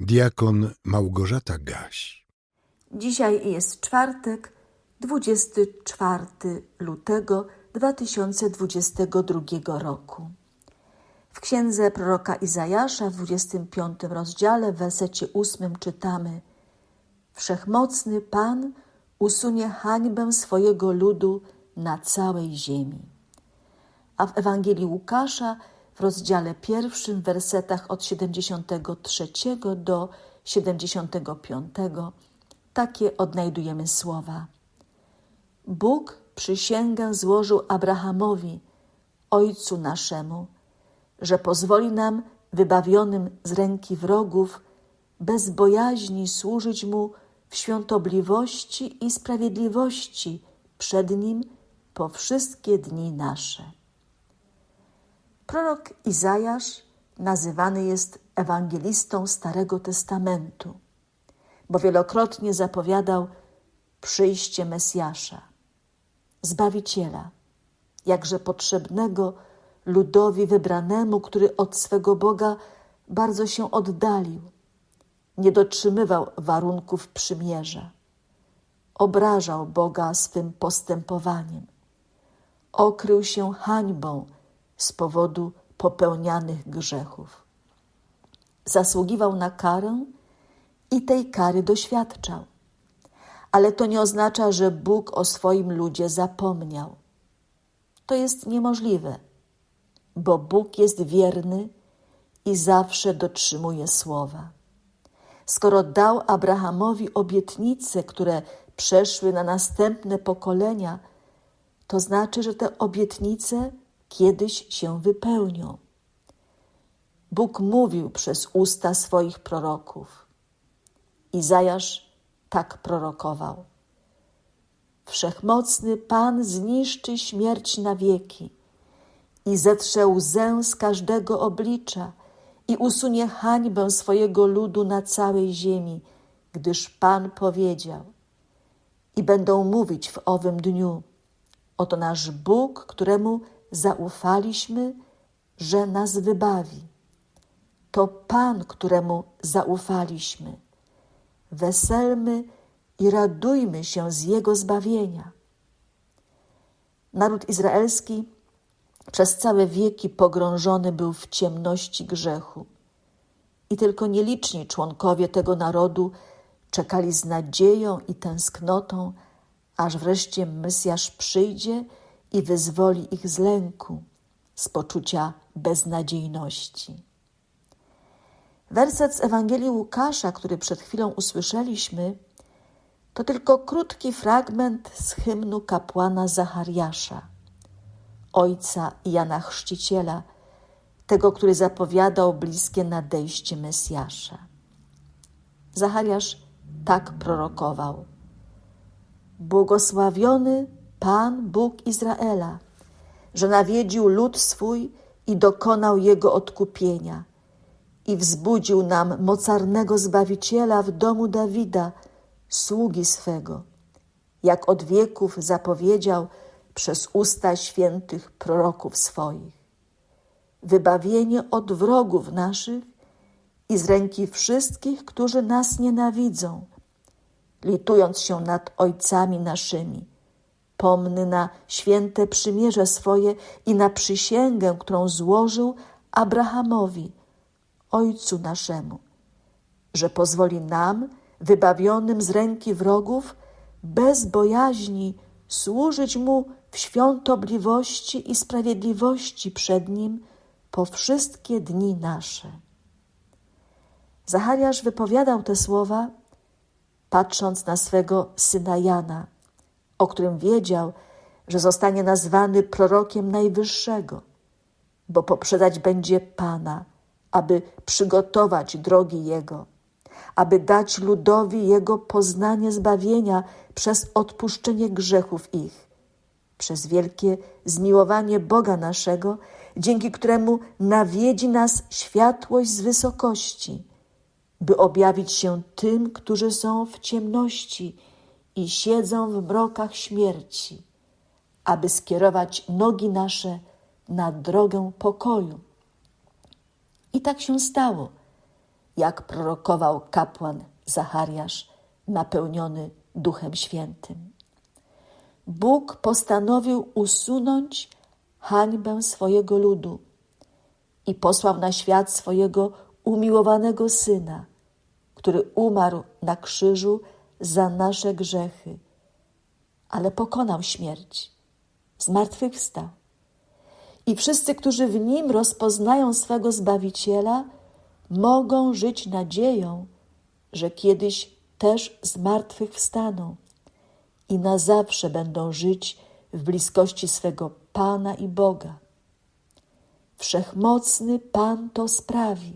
Diakon Małgorzata Gaś. Dzisiaj jest czwartek, 24 lutego 2022 roku. W księdze proroka Izajasza w 25 rozdziale w wersecie 8 czytamy Wszechmocny Pan usunie hańbę swojego ludu na całej ziemi. A w Ewangelii Łukasza w rozdziale pierwszym, w wersetach od 73 do 75, takie odnajdujemy słowa. Bóg przysięgę złożył Abrahamowi, ojcu naszemu, że pozwoli nam, wybawionym z ręki wrogów, bez bojaźni służyć mu w świątobliwości i sprawiedliwości przed nim po wszystkie dni nasze. Prorok Izajasz nazywany jest ewangelistą Starego Testamentu, bo wielokrotnie zapowiadał przyjście Mesjasza, Zbawiciela, jakże potrzebnego ludowi wybranemu, który od swego Boga bardzo się oddalił, nie dotrzymywał warunków przymierza, obrażał Boga swym postępowaniem, okrył się hańbą z powodu popełnianych grzechów. Zasługiwał na karę i tej kary doświadczał. Ale to nie oznacza, że Bóg o swoim ludzie zapomniał. To jest niemożliwe, bo Bóg jest wierny i zawsze dotrzymuje słowa. Skoro dał Abrahamowi obietnice, które przeszły na następne pokolenia, to znaczy, że te obietnice kiedyś się wypełnią. Bóg mówił przez usta swoich proroków. Izajasz tak prorokował. Wszechmocny Pan zniszczy śmierć na wieki i zetrze łzę z każdego oblicza i usunie hańbę swojego ludu na całej ziemi, gdyż Pan powiedział. I będą mówić w owym dniu, oto nasz Bóg, któremu zaufaliśmy, że nas wybawi. To Pan, któremu zaufaliśmy. Weselmy i radujmy się z Jego zbawienia. Naród izraelski przez całe wieki pogrążony był w ciemności grzechu. I tylko nieliczni członkowie tego narodu czekali z nadzieją i tęsknotą, aż wreszcie Mesjasz przyjdzie i wyzwoli ich z lęku, z poczucia beznadziejności. Werset z Ewangelii Łukasza, który przed chwilą usłyszeliśmy, to tylko krótki fragment z hymnu kapłana Zachariasza, ojca Jana Chrzciciela, tego, który zapowiadał bliskie nadejście Mesjasza. Zachariasz tak prorokował. Błogosławiony Pan Bóg Izraela, że nawiedził lud swój i dokonał jego odkupienia i wzbudził nam mocarnego Zbawiciela w domu Dawida, sługi swego, jak od wieków zapowiedział przez usta świętych proroków swoich. Wybawienie od wrogów naszych i z ręki wszystkich, którzy nas nienawidzą, litując się nad ojcami naszymi, pomny na święte przymierze swoje i na przysięgę, którą złożył Abrahamowi, ojcu naszemu, że pozwoli nam, wybawionym z ręki wrogów, bez bojaźni służyć mu w świątobliwości i sprawiedliwości przed nim po wszystkie dni nasze. Zachariasz wypowiadał te słowa, patrząc na swego syna Jana, o którym wiedział, że zostanie nazwany prorokiem Najwyższego, bo poprzedzać będzie Pana, aby przygotować drogi Jego, aby dać ludowi Jego poznanie zbawienia przez odpuszczenie grzechów ich, przez wielkie zmiłowanie Boga naszego, dzięki któremu nawiedzi nas światłość z wysokości, by objawić się tym, którzy są w ciemności i siedzą w mrokach śmierci, aby skierować nogi nasze na drogę pokoju. I tak się stało, jak prorokował kapłan Zachariasz, napełniony Duchem Świętym. Bóg postanowił usunąć hańbę swojego ludu i posłał na świat swojego umiłowanego Syna, który umarł na krzyżu za nasze grzechy, ale pokonał śmierć, zmartwychwstał. I wszyscy, którzy w Nim rozpoznają swego Zbawiciela, mogą żyć nadzieją, że kiedyś też zmartwychwstaną i na zawsze będą żyć w bliskości swego Pana i Boga. Wszechmocny Pan to sprawi.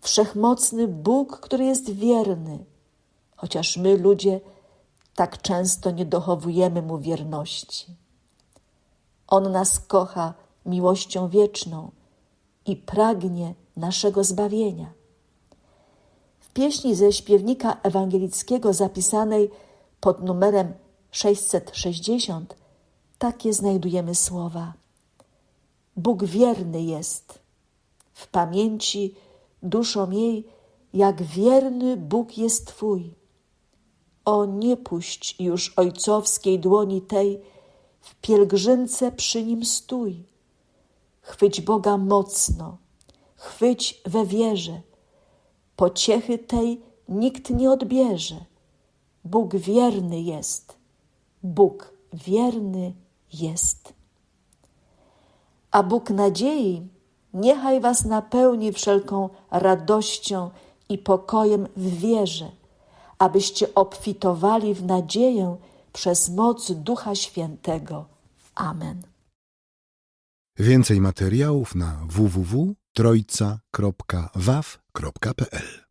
Wszechmocny Bóg, który jest wierny, chociaż my, ludzie, tak często nie dochowujemy Mu wierności. On nas kocha miłością wieczną i pragnie naszego zbawienia. W pieśni ze śpiewnika ewangelickiego zapisanej pod numerem 660 takie znajdujemy słowa. Bóg wierny jest. W pamięci duszą jej, jak wierny Bóg jest Twój. O nie puść już ojcowskiej dłoni tej, w pielgrzymce przy nim stój. Chwyć Boga mocno, chwyć we wierze. Pociechy tej nikt nie odbierze. Bóg wierny jest, Bóg wierny jest. A Bóg nadziei niechaj was napełni wszelką radością i pokojem w wierze, abyście obfitowali w nadzieję przez moc Ducha Świętego. Amen. Więcej materiałów na www.trojca.waw.pl